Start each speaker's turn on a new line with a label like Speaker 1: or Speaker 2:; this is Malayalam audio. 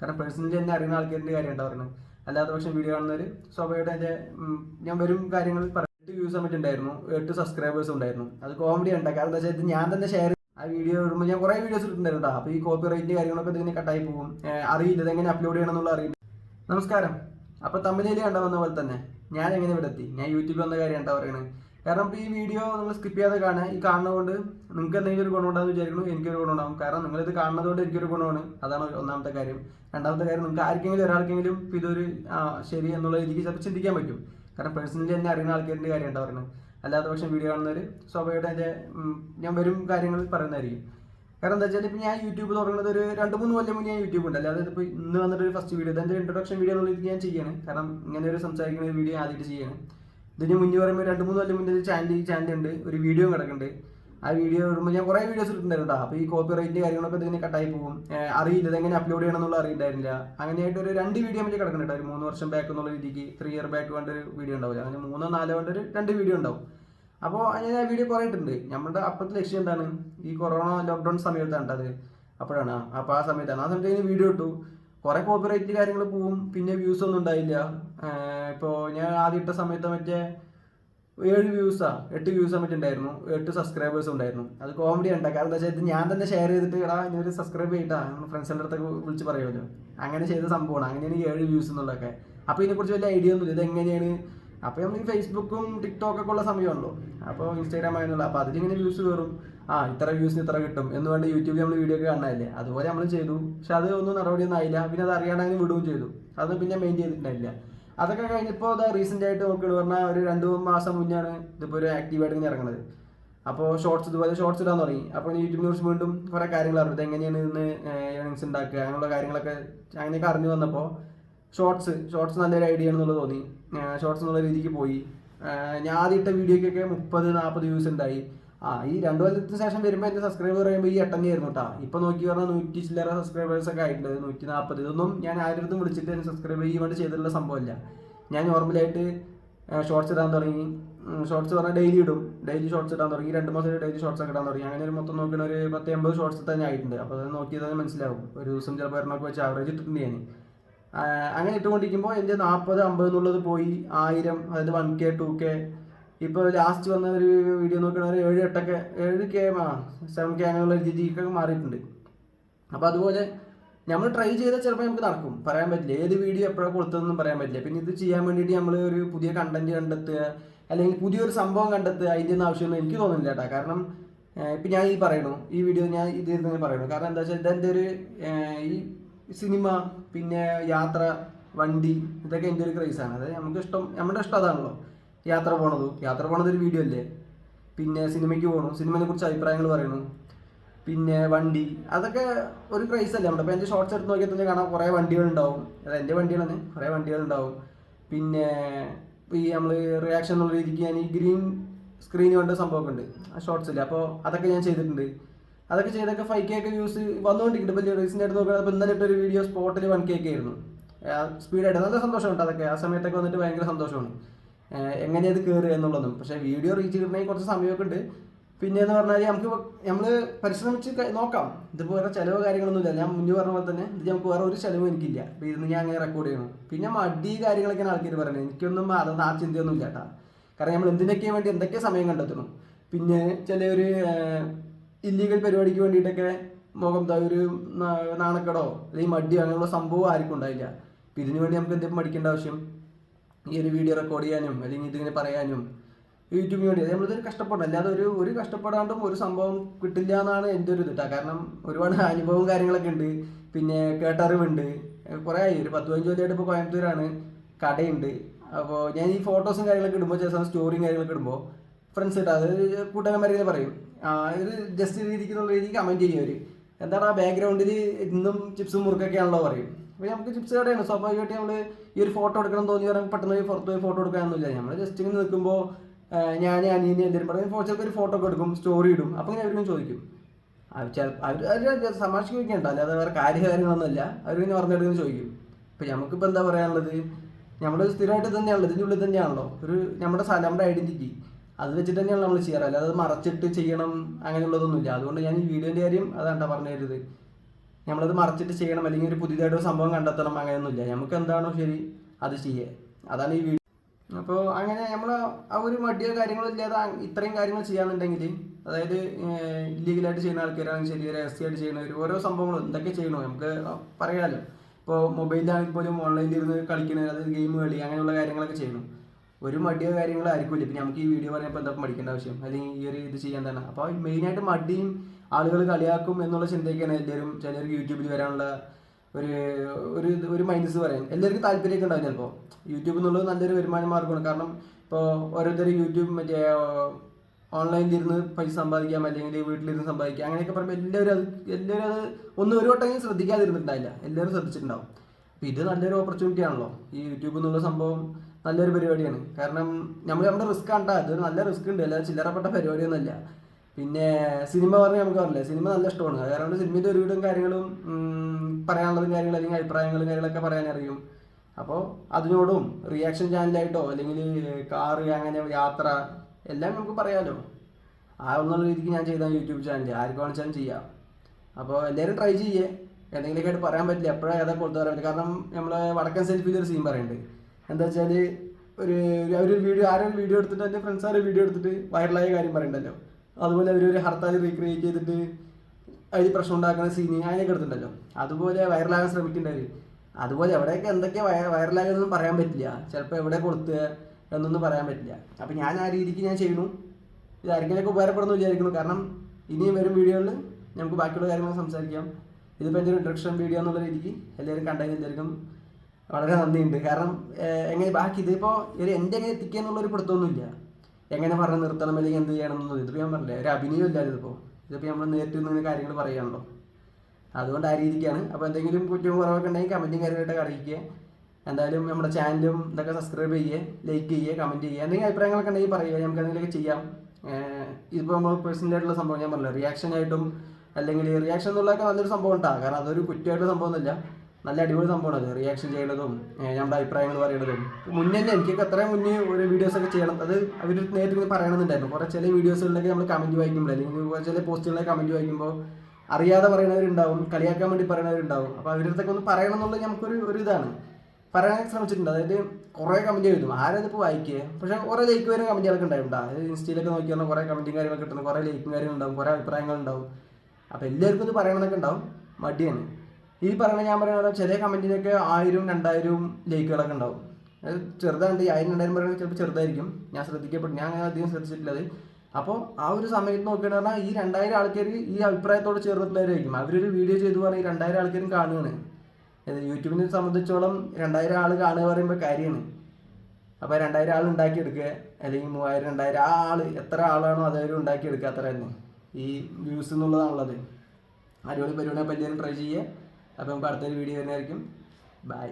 Speaker 1: കാരണം പേഴ്സണലി എന്നെ അറിയുന്ന ആൾക്കാരുടെ കാര്യമാണ് പറയുന്നത് അല്ലാത്ത പക്ഷം വീഡിയോ കാണുന്നവർ സ്വാഭാവികമായിട്ട് എന്റെ ഞാൻ വരും കാര്യങ്ങൾ പറഞ്ഞിട്ട് വ്യൂസ് പറ്റുണ്ടായിരുന്നു എട്ട് സബ്സ്ക്രൈബേഴ്സ് ഉണ്ടായിരുന്നു. അത് കോമഡി ഉണ്ട് കാരണം എന്താ വെച്ചാൽ ഞാൻ തന്നെ ഷെയർ ആ വീഡിയോ ഇടുമ്പോൾ ഞാൻ കുറേ വീഡിയോസ് ഇട്ടിട്ടുണ്ടായിരുന്നു അപ്പോൾ ഈ കോപ്പി റൈറ്റിന്റെ കാര്യങ്ങളൊക്കെ ഇതിങ്ങനെ കട്ടായി പോകും. അറിയില്ല. ഇതെങ്ങനെ അപ്ലോഡ് ചെയ്യണം എന്നുള്ള അറിയില്ല. നമസ്കാരം. അപ്പോൾ തമിഴിൽ കണ്ട വന്ന പോലെ തന്നെ. ഞാൻ എങ്ങനെ ഇവിടെ എത്തി? ഞാൻ യൂട്യൂബിൽ വന്ന കാര്യം എന്താ പറയുന്നത് കാരണം ഇപ്പോൾ ഈ വീഡിയോ നമ്മൾ സ്കിപ്പ് ചെയ്യാതെ കാണുക. ഈ കാണുന്നതുകൊണ്ട് നിങ്ങൾക്ക് എന്തെങ്കിലും ഒരു ഗുണമുണ്ടാകും വിചാരിക്കുന്നു. എനിക്കൊരു ഗുണമുണ്ടാകും കാരണം നിങ്ങളിത് കാണുന്നതുകൊണ്ട് എനിക്കൊരു ഗുണമാണ്. അതാണ് ഒന്നാമത്തെ കാര്യം. രണ്ടാമത്തെ കാര്യം നിങ്ങൾക്ക് ആർക്കെങ്കിലും ഒരാൾക്കെങ്കിലും ഇപ്പോൾ ഇതൊരു ശരി എന്നുള്ള രീതിക്ക് ചിലപ്പോൾ ചിന്തിക്കാൻ പറ്റും. കാരണം പേഴ്സണലി എന്നെ അറിയുന്ന ആൾക്കാരുടെ കാര്യം എന്താ പറയുന്നത്. അല്ലാത്ത പക്ഷം വീഡിയോ കാണുന്നവർ സ്വാഭാവികമായിട്ട് എന്റെ ഞാൻ വരും കാര്യങ്ങൾ പറയുന്നതായിരിക്കും. കാരണം എന്താ വെച്ചാൽ ഇപ്പം ഞാൻ യൂട്യൂബ് തുടങ്ങുന്നത് ഒരു രണ്ട് മൂന്ന് കൊല്ലം മുന്നേ ഞാൻ യൂട്യൂബ് ഉണ്ട് അല്ലാതെ ഇപ്പോൾ ഇന്ന് വന്നിട്ട് ഒരു ഫസ്റ്റ് വീഡിയോ ഇതെന്റെ ഇൻട്രൊഡക്ഷൻ വീഡിയോ എന്നുള്ള ഞാൻ ചെയ്യാണ്. കാരണം ഇങ്ങനെ ഒരു സംസാരിക്കുന്ന ഒരു വീഡിയോ ആദ്യമായിട്ട് ചെയ്യാണ്. ഇതിന് മുന്നേ പറയുമ്പോൾ രണ്ട് മൂന്ന് കൊല്ലം മുന്നേ ചാനൽ ഈ ചാനൽ ഉണ്ട് ഒരു വീഡിയോ കിടക്കുന്നുണ്ട്. ആ വീഡിയോ ഇടുമ്പോൾ ഞാൻ കുറേ വീഡിയോസ് ഇട്ടിട്ടുണ്ടായിരുന്നു കേട്ടോ അപ്പോൾ ഈ കോപ്പി റൈറ്റിന്റെ കാര്യങ്ങളൊക്കെ ഇതിങ്ങനെ കട്ടായി പോകും? അറിയില്ല. ഇതെങ്ങനെ അപ്ലോഡ് ചെയ്യണം എന്നുള്ള അറിയില്ലായിരുന്നില്ല. അങ്ങനെയായിട്ട് ഒരു രണ്ട് വീഡിയോ മറ്റേ കിടക്കുന്നുണ്ട് ഒരു മൂന്ന് വർഷം ബാക്ക് എന്നുള്ള രീതിക്ക് ത്രീ ഇയർ ബാക്ക് വേണ്ട ഒരു വീഡിയോ ഉണ്ടാവില്ല. അങ്ങനെ മൂന്നോ നാലോ വേണ്ട ഒരു രണ്ട് വീഡിയോ ഉണ്ടാവും. അപ്പോൾ അങ്ങനെ ആ വീഡിയോ കുറേ ഇട്ടുണ്ട് നമ്മുടെ അപ്പോഴത്തെ ലക്ഷ്യം എന്താണ്? ഈ കൊറോണ ലോക്ക്ഡൗൺ സമയത്താണ് അത്. അപ്പോഴാണ്. അപ്പോൾ ആ സമയത്താണ്. ആ സമയത്ത് വീഡിയോ ഇട്ടു. കുറേ കോപ്പിറൈറ്റ് കാര്യങ്ങൾ പോവും പിന്നെ വ്യൂസ് ഒന്നും ഉണ്ടായില്ല. ഇപ്പോൾ ഞാൻ ആദ്യം ഇട്ട സമയത്ത് മറ്റേ ഏഴ് വ്യൂസാ എട്ട് വ്യൂസ് മറ്റേ ഉണ്ടായിരുന്നു. എട്ട് സബ്സ്ക്രൈബേഴ്സ് ഉണ്ടായിരുന്നു. അത് കോമഡി ഉണ്ട് കാരണം എന്താ വെച്ചാൽ ഞാൻ തന്നെ ഷെയർ ചെയ്തിട്ട് എടാ ഇനി സബ്സ്ക്രൈബ് ചെയ്താ ഫ്രണ്ട്സിന്റെ അടുത്തൊക്കെ വിളിച്ച് പറയുമല്ലോ. അങ്ങനെ ചെയ്ത സംഭവമാണ്. അങ്ങനെയാണ് ഏഴ് വ്യൂസ് എന്നുള്ളതൊക്കെ. അപ്പോൾ ഇതിനെക്കുറിച്ച് വലിയ ഐഡിയ ഒന്നുമില്ല. ഇത് എങ്ങനെയാണ് അപ്പോൾ നമ്മൾ ഈ ഫേസ്ബുക്കും ടിക്ടോക്കൊക്കെ ഉള്ള സമയമാണല്ലോ അപ്പോൾ ഇൻസ്റ്റാഗ്രാം ആയിരുന്നല്ലോ അപ്പോൾ അതിലിങ്ങനെ വ്യൂസ് കയറും ആ ഇത്ര വ്യൂസിന് ഇത്ര കിട്ടും എന്ന് വേണ്ട യൂട്യൂബിൽ നമ്മൾ വീഡിയോ ഒക്കെ കാണാനില്ലേ അതുപോലെ നമ്മൾ ചെയ്തു. പക്ഷെ അത് ഒന്നും നടപടിയൊന്നും ആയില്ല. പിന്നെ അത് അറിയാണെങ്കിൽ വിടുകയും ചെയ്തു. അത് പിന്നെ മെയിൻ ചെയ്തിട്ടുണ്ടായില്ല. അതൊക്കെ കഴിഞ്ഞപ്പോൾ അത് റീസെന്റ് ആയിട്ട് നോക്കുകയാണ് പറഞ്ഞാൽ ഒരു രണ്ട് മൂന്ന് മാസം മുന്നാണ് ഇതിപ്പോൾ ഒരു ആക്റ്റീവായിട്ട് ഇങ്ങനെ ഇറങ്ങുന്നത് അപ്പോൾ ഷോർട്സ് ഇതുപോലെ ഷോർട്സ് ഇടാൻ തുടങ്ങി. അപ്പോൾ യൂട്യൂബിനെ കുറിച്ച് വീണ്ടും കുറേ കാര്യങ്ങൾ അറിഞ്ഞത് എങ്ങനെയാണ് ഇന്ന് ഏണിങ്സ് ഉണ്ടാക്കുക അങ്ങനെയുള്ള കാര്യങ്ങളൊക്കെ അങ്ങനെയൊക്കെ അറിഞ്ഞു വന്നപ്പോൾ ഷോർട്സ് ഷോർട്സ് നല്ലൊരു ഐഡിയ ആണെന്നുള്ളത് തോന്നി. ഷോർട്സ് എന്നുള്ള രീതിക്ക് പോയി. ഞാൻ ആദ്യം ഇട്ട വീഡിയോക്കൊക്കെ മുപ്പത് നാൽപ്പത് വ്യൂസ് ഉണ്ടായി. ആ ഈ രണ്ടു കൊല്ലത്തിന് ശേഷം വരുമ്പോൾ എന്റെ സബ്സ്ക്രൈബർ പറയുമ്പോൾ ഈ ആയിരുന്നു കേട്ടോ ഇപ്പോൾ നോക്കി പറഞ്ഞാൽ നൂറ്റി ചില്ലറ സബ്സ്ക്രൈബേഴ്സ് ഒക്കെ ആയിട്ടുണ്ട്. നൂറ്റി നാൽപ്പത് ഇതൊന്നും ഞാൻ ആരുടെ വിളിച്ചിട്ട് എന്നെ സബ്സ്ക്രൈബ് വേണ്ടി ചെയ്തിട്ടുള്ള സംഭവമല്ല. ഞാൻ നോർമലായിട്ട് ഷോർട്സ് ഇടാൻ തുടങ്ങി. ഷോർട്സ് പറഞ്ഞാൽ ഡെയിലി ഇടും. ഡെയിലി ഷോർട്സ് ഇടാൻ തുടങ്ങി. രണ്ട് മാസം ഡെയിലി ഷോർട്സ് ഒക്കെ ഇടാൻ തുടങ്ങി. അങ്ങനെ ഒരു മൊത്തം നോക്കുന്ന ഒരു പത്ത് എൺപത് ഷോർട്സ് തന്നെ ആയിട്ടുണ്ട്. അപ്പോൾ അത് നോക്കിയത് മനസ്സിലാവും. ഒരു ദിവസം ചിലപ്പോൾ ഒരെണ്ണമൊക്കെ വെച്ച് ആവറേജ് ഇട്ടിട്ടുണ്ട് ഞാൻ. അങ്ങനെ ഇട്ടുകൊണ്ടിരിക്കുമ്പോൾ എന്റെ നാൽപ്പത് അമ്പത് എന്നുള്ളത് പോയി ആയിരം അതായത് വൺ കെ ടു കെ ഇപ്പോൾ ലാസ്റ്റ് വന്ന ഒരു വീഡിയോ നോക്കുകയാണെങ്കിൽ ഏഴ് എട്ടൊക്കെ ഏഴ് കെ ആ സെവൻ കെ അങ്ങനെയുള്ള രീതിക്കൊക്കെ മാറിയിട്ടുണ്ട്. അപ്പോൾ അതുപോലെ നമ്മൾ ട്രൈ ചെയ്താൽ ചിലപ്പോൾ നമുക്ക് നടക്കും. പറയാൻ പറ്റില്ല. ഏത് വീഡിയോ എപ്പോഴാണ് കൊടുത്തതെന്നും പറയാൻ പറ്റില്ല. പിന്നെ ഇത് ചെയ്യാൻ വേണ്ടിയിട്ട് നമ്മൾ ഒരു പുതിയ കണ്ടന്റ് കണ്ടെത്തുക അല്ലെങ്കിൽ പുതിയൊരു സംഭവം കണ്ടെത്തുക അതിന്റെ ഒന്നും ആവശ്യമൊന്നും എനിക്ക് തോന്നുന്നില്ല കേട്ടോ കാരണം ഇപ്പം ഞാൻ ഈ പറയണു ഈ വീഡിയോ ഞാൻ ഇത് തന്നെ പറയണു. കാരണം എന്താ വെച്ചാൽ ഇതെന്റെ ഒരു ഈ സിനിമ പിന്നെ യാത്ര വണ്ടി ഇതൊക്കെ എന്റെ ഒരു ആണ്. അതായത് നമുക്ക് ഇഷ്ടം നമ്മുടെ ഇഷ്ടം അതാണല്ലോ. യാത്ര പോണത്. യാത്ര പോണത് ഒരു വീഡിയോ അല്ലേ? പിന്നെ സിനിമയ്ക്ക് പോകണം സിനിമയെ കുറിച്ച് അഭിപ്രായങ്ങൾ പറയണം. പിന്നെ വണ്ടി. അതൊക്കെ ഒരു ക്രൈസ് അല്ലേ? നമ്മുടെ ഇപ്പോൾ എന്റെ ഷോർട്സ് എടുത്ത് നോക്കിയാൽ തന്നെ കാണാം. കുറേ വണ്ടികളുണ്ടാവും. അത് എന്റെ വണ്ടികളാണ്. കുറേ വണ്ടികളുണ്ടാവും. പിന്നെ ഈ നമ്മൾ റിയാക്ഷൻ എന്നുള്ള രീതിക്ക് ഞാൻ ഈ ഗ്രീൻ സ്ക്രീൻ കൊണ്ട് സംഭവമൊക്കെ ഉണ്ട്. ആ ഷോർട്സ് ഇല്ല? അപ്പോൾ അതൊക്കെ ഞാൻ ചെയ്തിട്ടുണ്ട്. അതൊക്കെ ചെയ്തൊക്കെ ഫൈവ് കെ ഒക്കെ യൂസ് വന്നുകൊണ്ടിരിക്കുന്നുണ്ട് ഇപ്പോൾ റീസെന്റ് ആയിട്ട് നോക്കുകയാണെങ്കിൽ അപ്പോൾ ഇന്നലെ ഇട്ടൊരു വീഡിയോ സ്പോട്ടിൽ വൺ കെ ഒക്കെ ആയിരുന്നു. സ്പീഡായിട്ട് നല്ല സന്തോഷമുണ്ട് അതൊക്കെ. ആ സമയത്തൊക്കെ വന്നിട്ട് ഭയങ്കര സന്തോഷമാണ്. എങ്ങനെയത് കയറുക എന്നുള്ളതും. പക്ഷേ വീഡിയോ റീച്ച് കിട്ടണമെങ്കിൽ കുറച്ച് സമയമൊക്കെ ഉണ്ട്. പിന്നെ എന്ന് പറഞ്ഞാൽ നമുക്ക് നമ്മൾ പരിശ്രമിച്ച് നോക്കാം. ഇതിപ്പോൾ വേറെ ചിലവ് കാര്യങ്ങളൊന്നുമില്ല ഞാൻ മുന്നേ പറഞ്ഞ പോലെ തന്നെ ഇത് നമുക്ക് വേറെ ഒരു ചിലവും എനിക്കില്ല. അപ്പോൾ ഇരുന്ന് ഞാൻ അങ്ങനെ റെക്കോർഡ് ചെയ്യണം. പിന്നെ മടി കാര്യങ്ങളൊക്കെയാണ് ആൾക്കാർ പറയുന്നത്. എനിക്കൊന്നും അതൊന്നും ആ ചിന്തയൊന്നും ഇല്ല കേട്ടോ. കാരണം നമ്മൾ എന്തിനൊക്കെ വേണ്ടി എന്തൊക്കെ സമയം കണ്ടെത്തണം. പിന്നെ ചിലവർ ഇല്ലീഗൽ പരിപാടിക്ക് വേണ്ടിയിട്ടൊക്കെ മുഖം ഒരു നാണക്കടോ? അല്ലെങ്കിൽ മടിയോ അങ്ങനെയുള്ള സംഭവം ആർക്കും ഉണ്ടായില്ല. അപ്പം ഇതിനു വേണ്ടി നമുക്ക് എന്തെങ്കിലും മടിക്കേണ്ട ആവശ്യം? ഈ ഒരു വീഡിയോ റെക്കോർഡ് ചെയ്യാനും അല്ലെങ്കിൽ ഇതിങ്ങനെ പറയാനും യൂട്യൂബിന് വേണ്ടി. നമ്മളിതൊരു കഷ്ടപ്പെടണം. അല്ലാതെ ഒരു ഒരു കഷ്ടപ്പെടാണ്ടും ഒരു സംഭവം കിട്ടില്ല എന്നാണ് എന്റെ ഒരു ഇതാ കാരണം ഒരുപാട് അനുഭവവും കാര്യങ്ങളൊക്കെ ഉണ്ട്. പിന്നെ കേട്ടറിവുണ്ട്. കുറേ ആയി. ഒരു പത്ത് പതിനഞ്ച് കൊല്ലമായിട്ട് ഇപ്പോൾ കോയമ്പത്തൂരാണ്. കടയുണ്ട്. അപ്പോൾ ഞാൻ ഈ ഫോട്ടോസും കാര്യങ്ങളൊക്കെ ഇടുമ്പോൾ ചില സ്റ്റോറിയും കാര്യങ്ങളൊക്കെ ഇടുമ്പോൾ ഫ്രണ്ട്സ് ഇട്ടാ അത് കൂട്ടുകാരന്മാരെ പറയും. ഇത് ജസ്റ്റ് രീതിക്ക് എന്നുള്ള രീതിക്ക് കമന്റ് ചെയ്യും അവർ എന്താണ് ആ ബാക്ക്ഗ്രൗണ്ടിൽ ഇന്നും ചിപ്സും മുറുക്കൊക്കെയാണല്ലോ പറയും. അപ്പോൾ നമുക്ക് ചിപ്സ് കടയാണ്. സ്വാഭാവികമായിട്ട് നമ്മൾ ഈ ഒരു ഫോട്ടോ എടുക്കണം തോന്നി പറയുമ്പോൾ പെട്ടെന്ന് പോയി പുറത്ത് പോയി ഫോട്ടോ എടുക്കാനൊന്നുമില്ല നമ്മൾ ജസ്റ്റ് ഇങ്ങനെ നിൽക്കുമ്പോൾ ഞാൻ അനിയനെ എന്തെങ്കിലും പറയും ചിലപ്പോൾ ഒരു ഫോട്ടോ ഒക്കെ എടുക്കും സ്റ്റോറി ഇടും. അപ്പോൾ ഇങ്ങനെ അവരും ചോദിക്കും. അവർ അവർ അവർ ചോദിക്കണ്ട അല്ലാതെ വേറെ കാര്യകാര്യങ്ങളൊന്നുമല്ല അവരിങ്ങനെ പറഞ്ഞെടുക്കുന്ന ചോദിക്കും. ഇപ്പം നമുക്കിപ്പോൾ എന്താ പറയാനുള്ളത്? നമ്മൾ സ്ഥിരമായിട്ട് തന്നെയാണല്ലോ ഇതിന്റെ ഉള്ളിൽ തന്നെയാണല്ലോ. ഒരു നമ്മുടെ നമ്മുടെ ഐഡന്റിറ്റി അത് വെച്ചിട്ട് തന്നെയാണ് നമ്മൾ ചെയ്യാറ്. അല്ലാതെ മറച്ചിട്ട് ചെയ്യണം അങ്ങനെയുള്ളതൊന്നുമില്ല. അതുകൊണ്ട് ഞാൻ ഈ വീഡിയോന്റെ കാര്യം അതാണ് പറഞ്ഞു തരുത് നമ്മളത് മറച്ചിട്ട് ചെയ്യണം. അല്ലെങ്കിൽ ഒരു പുതിയതായിട്ട് സംഭവം കണ്ടെത്തണം. അങ്ങനെയൊന്നുമില്ല. നമുക്ക് എന്താണോ ശരി അത് ചെയ്യുക അതാണ് ഈ വീഡിയോ. അപ്പോൾ അങ്ങനെ നമ്മൾ ആ ഒരു മടിയോ കാര്യങ്ങളോ ഇല്ലാതെ ഇത്രയും കാര്യങ്ങൾ ചെയ്യാന്നുണ്ടെങ്കിൽ അതായത് ഇല്ലീഗലായിട്ട് ചെയ്യുന്ന ആൾക്കാരാണെങ്കിൽ ശരി രഹസ്യമായിട്ട് ചെയ്യുന്നവർ ഓരോ സംഭവങ്ങളും എന്തൊക്കെ ചെയ്യണോ നമുക്ക് പറയാമല്ലോ ഇപ്പോൾ മൊബൈലിലാണെങ്കിൽ പോലും ഓൺലൈനിൽ ഇരുന്ന് കളിക്കുന്നത് അതായത് ഗെയിം കളി അങ്ങനെയുള്ള കാര്യങ്ങളൊക്കെ ചെയ്യണം ഒരു മടിയോ കാര്യങ്ങളോ ആയിരിക്കില്ല ഇപ്പം നമുക്ക് ഈ വീഡിയോ പറയുമ്പോൾ എന്താ പഠിക്കേണ്ട ആവശ്യം? അല്ലെങ്കിൽ ഈ ഒരു ഇത് ചെയ്യാൻ തന്നെ. അപ്പോൾ മെയിനായിട്ട് മടിയും ആളുകൾ കളിയാക്കും എന്നുള്ള ചിന്തയൊക്കെയാണ് എല്ലാവരും ചിലർക്ക് യൂട്യൂബിൽ വരാനുള്ള ഒരു ഒരു ഒരു മൈനസ് പറയാൻ. എല്ലാവർക്കും താല്പര്യമൊക്കെ ഉണ്ടാവും ചിലപ്പോൾ യൂട്യൂബ് എന്നുള്ളത് നല്ലൊരു വരുമാന മാർഗമാണ്. കാരണം ഇപ്പോൾ ഓരോരുത്തർ യൂട്യൂബ് മറ്റേ ഓൺലൈനിൽ ഇരുന്ന് പൈസ സമ്പാദിക്കാം അല്ലെങ്കിൽ വീട്ടിലിരുന്ന് സമ്പാദിക്കാം അങ്ങനെയൊക്കെ പറയുമ്പോൾ എല്ലാവരും അത് എല്ലാവരും അത് ഒന്നും ഒരു വട്ടമെങ്കിലും ശ്രദ്ധിക്കാതിരുന്നിട്ടുണ്ടായില്ല എല്ലാവരും ശ്രദ്ധിച്ചിട്ടുണ്ടാവും. അപ്പോൾ ഇത് നല്ലൊരു ഓപ്പർച്യൂണിറ്റി ആണല്ലോ. ഈ യൂട്യൂബ് എന്നുള്ള സംഭവം നല്ലൊരു പരിപാടിയാണ്. കാരണം നമ്മൾ നമ്മുടെ റിസ്ക് കണ്ടാൽ അതൊരു നല്ല റിസ്ക് ഉണ്ട്. അല്ലാതെ ചില്ലറപ്പെട്ട പരിപാടിയൊന്നുമല്ല. പിന്നെ സിനിമ പറഞ്ഞാൽ നമുക്ക് പറഞ്ഞില്ല സിനിമ നല്ല ഇഷ്ടമാണ്. കാരണം സിനിമയുടെ ഒരുവിധം കാര്യങ്ങളും പറയാനുള്ളതും കാര്യങ്ങളും അല്ലെങ്കിൽ അഭിപ്രായങ്ങളും കാര്യങ്ങളൊക്കെ പറയാനറിയും. അപ്പോൾ അതിനോടും റിയാക്ഷൻ ചാനലായിട്ടോ അല്ലെങ്കിൽ കാറ് അങ്ങനെ യാത്ര എല്ലാം നമുക്ക് പറയാമല്ലോ ആ ഒന്നുള്ള രീതിക്ക് ഞാൻ ചെയ്ത യൂട്യൂബ് ചാനൽ ആർക്ക് കാണിച്ചാലും ചെയ്യാം. അപ്പോൾ എല്ലാവരും ട്രൈ ചെയ്യേ. എന്തെങ്കിലുമൊക്കെ ആയിട്ട് പറയാൻ പറ്റില്ല. എപ്പോഴാണ് ഏതാ കൊടുത്തു പറയാൻ പറ്റില്ല കാരണം നമ്മൾ വടക്കൻ സെൽഫിയിൽ ഒരു സീൻ പറയുന്നുണ്ട്. എന്താ വെച്ചാൽ ഒരു അവരൊരു വീഡിയോ ആരും വീഡിയോ എടുത്തിട്ട് എന്റെ ഫ്രണ്ട്സ് ആരും വീഡിയോ എടുത്തിട്ട് വൈറലായ കാര്യം പറയണ്ടല്ലോ. അതുപോലെ അവർ ഒരു ഹർത്താൽ റീക്രിയേറ്റ് ചെയ്തിട്ട് അതിൽ പ്രശ്നം ഉണ്ടാക്കുന്ന സീനി അതിനൊക്കെ എടുത്തിട്ടല്ലോ അതുപോലെ വൈറലാകാൻ ശ്രമിക്കേണ്ടവർ അതുപോലെ എവിടെയൊക്കെ എന്തൊക്കെ വൈറലാകുന്നൊന്നും പറയാൻ പറ്റില്ല. ചിലപ്പോൾ എവിടെ കൊടുത്തുക എന്നൊന്നും പറയാൻ പറ്റില്ല. അപ്പം ഞാൻ ആ രീതിക്ക് ഞാൻ ചെയ്യുന്നു. ഇത് ആർക്കെങ്കിലൊക്കെ ഉപകാരപ്പെടുന്നു വിചാരിക്കുന്നു. കാരണം ഇനിയും വരും വീഡിയോകളിൽ നമുക്ക് ബാക്കിയുള്ള കാര്യങ്ങൾ സംസാരിക്കാം. ഇതിപ്പോൾ എന്റെ ഒരു ഇൻട്രക്ഷൻ വീഡിയോ എന്നുള്ള രീതിക്ക് എല്ലാവരും കണ്ടതിന് എല്ലാവർക്കും വളരെ നന്ദിയുണ്ട്. കാരണം എങ്ങനെ ബാക്കി ഇതിപ്പോൾ ഒരു എന്റെ എങ്ങനെ എത്തിക്കുക എന്നുള്ളൊരു പിടുത്തമൊന്നുമില്ല. എങ്ങനെ പറഞ്ഞു നിർത്തണം അല്ലെങ്കിൽ എന്ത് ചെയ്യണം എന്നുള്ളത്. ഇതിപ്പോൾ ഞാൻ പറഞ്ഞില്ല ഒരു അഭിനയം ഇല്ലാതെ ഇതിപ്പോൾ ഇതിപ്പോൾ നമ്മൾ നേരിട്ട് നിന്ന് കാര്യങ്ങൾ പറയാണല്ലോ അതുകൊണ്ട് ആ രീതിക്കാണ്. അപ്പോൾ എന്തെങ്കിലും കുറ്റവും കുറവൊക്കെ ഉണ്ടെങ്കിൽ കമന്റും കാര്യമായിട്ടൊക്കെ അറിയിക്കുക. എന്തായാലും നമ്മുടെ ചാനലും ഇതൊക്കെ സബ്സ്ക്രൈബ് ചെയ്യുക ലൈക്ക് ചെയ്യുക കമന്റ് ചെയ്യുക. എന്തെങ്കിലും അഭിപ്രായങ്ങളൊക്കെ ഉണ്ടെങ്കിൽ പറയുക. നമുക്ക് എന്തെങ്കിലുമൊക്കെ ചെയ്യാം. ഇതിപ്പോൾ നമ്മൾ പേഴ്സണൽ ആയിട്ടുള്ള സംഭവം ഞാൻ പറഞ്ഞില്ല റിയാക്ഷൻ ആയിട്ടും അല്ലെങ്കിൽ റിയാക്ഷൻ എന്നുള്ളതൊക്കെ നല്ലൊരു സംഭവം ഉണ്ടാകും കാരണം അതൊരു കുറ്റമായിട്ടുള്ള സംഭവമൊന്നുമില്ല. നല്ല അടിപൊളി സംഭവമാണ് റിയാക്ഷൻ ചെയ്യുന്നതും ഏഹ് നമ്മുടെ അഭിപ്രായങ്ങൾ പറയുന്നതും മുന്നേ തന്നെ എനിക്കൊക്കെ അത്രയും മുന്നേ ഒരു വീഡിയോസ് ഒക്കെ ചെയ്യണം. അത് അവർ നേരിട്ട് പറയണമെന്നുണ്ടായിരുന്നു കുറേ ചില വീഡിയോസുകളിലൊക്കെ നമ്മൾ കമന്റ് വായിക്കുമ്പോൾ അല്ലെങ്കിൽ ചില പോസ്റ്റുകളിലൊക്കെ കമന്റ് വായിക്കുമ്പോൾ അറിയാതെ പറയണവരുണ്ടാവും കളിയാക്കാൻ വേണ്ടി പറയണവരുണ്ടാവും. അപ്പോൾ അവരുടെ ഒന്ന് പറയണം എന്നുള്ളത് നമുക്കൊരു ഒരു ഇതാണ്. പറയാൻ ശ്രമിച്ചിട്ടുണ്ട്. അതായത് കുറേ കമന്റ് എഴുതും. ആരും ഇപ്പോൾ വായിക്കുക പക്ഷേ കുറേ ലൈക്ക് വരുന്ന കമന്റുകളൊക്കെ ഉണ്ടാവും അതായത് ഇൻസ്റ്റയിലൊക്കെ നോക്കി പറഞ്ഞാൽ കുറേ കമന്റും കാര്യങ്ങളൊക്കെ കിട്ടുന്നു. കുറേ ലൈക്കും കാര്യങ്ങളുണ്ടാവും കുറേ അഭിപ്രായങ്ങളുണ്ടാവും. അപ്പോൾ എല്ലാവർക്കും ഇത് പറയണമെന്നൊക്കെ ഉണ്ടാവും. മടിയാണ്. ഈ പറയുന്ന ഞാൻ പറയുന്നത് ചെറിയ കമന്റിനൊക്കെ ആയിരം രണ്ടായിരവും ലൈക്കുകളൊക്കെ ഉണ്ടാവും. ചെറുതായിട്ട് ഈ ആയിരം രണ്ടായിരം പറയുന്നത് ചിലപ്പോൾ ചെറുതായിരിക്കും. ഞാൻ ശ്രദ്ധിക്കപ്പെട്ടു. ഞാൻ അങ്ങനെ അധികം ശ്രദ്ധിച്ചിട്ടില്ല അപ്പോൾ ആ ഒരു സമയത്ത് നോക്കിയിട്ട് പറഞ്ഞാൽ ഈ രണ്ടായിരം ആൾക്കാർ ഈ അഭിപ്രായത്തോട് ചേർന്നിട്ടുള്ളവരായിരിക്കും. അവരൊരു വീഡിയോ ചെയ്തു പറഞ്ഞാൽ ഈ രണ്ടായിരം ആൾക്കാരും കാണുകയാണ്. യൂട്യൂബിനെ സംബന്ധിച്ചോളം രണ്ടായിരം ആൾ കാണുക പറയുമ്പോൾ കാര്യമാണ്. അപ്പോൾ രണ്ടായിരം ആൾ ഉണ്ടാക്കിയെടുക്കുക. അല്ലെങ്കിൽ മൂവായിരം രണ്ടായിരം ആ ആൾ എത്ര ആളാണോ അതവരും ഉണ്ടാക്കിയെടുക്കുക. അത്ര തന്നെ ഈ വ്യൂസ് എന്നുള്ളതാണുള്ളത്. അടിപൊളി പരിപാടി അപ്പോൾ ട്രൈ ചെയ്യുക. അപ്പോൾ നമുക്ക് അടുത്തൊരു വീഡിയോ വരുന്നതായിരിക്കും. ബൈ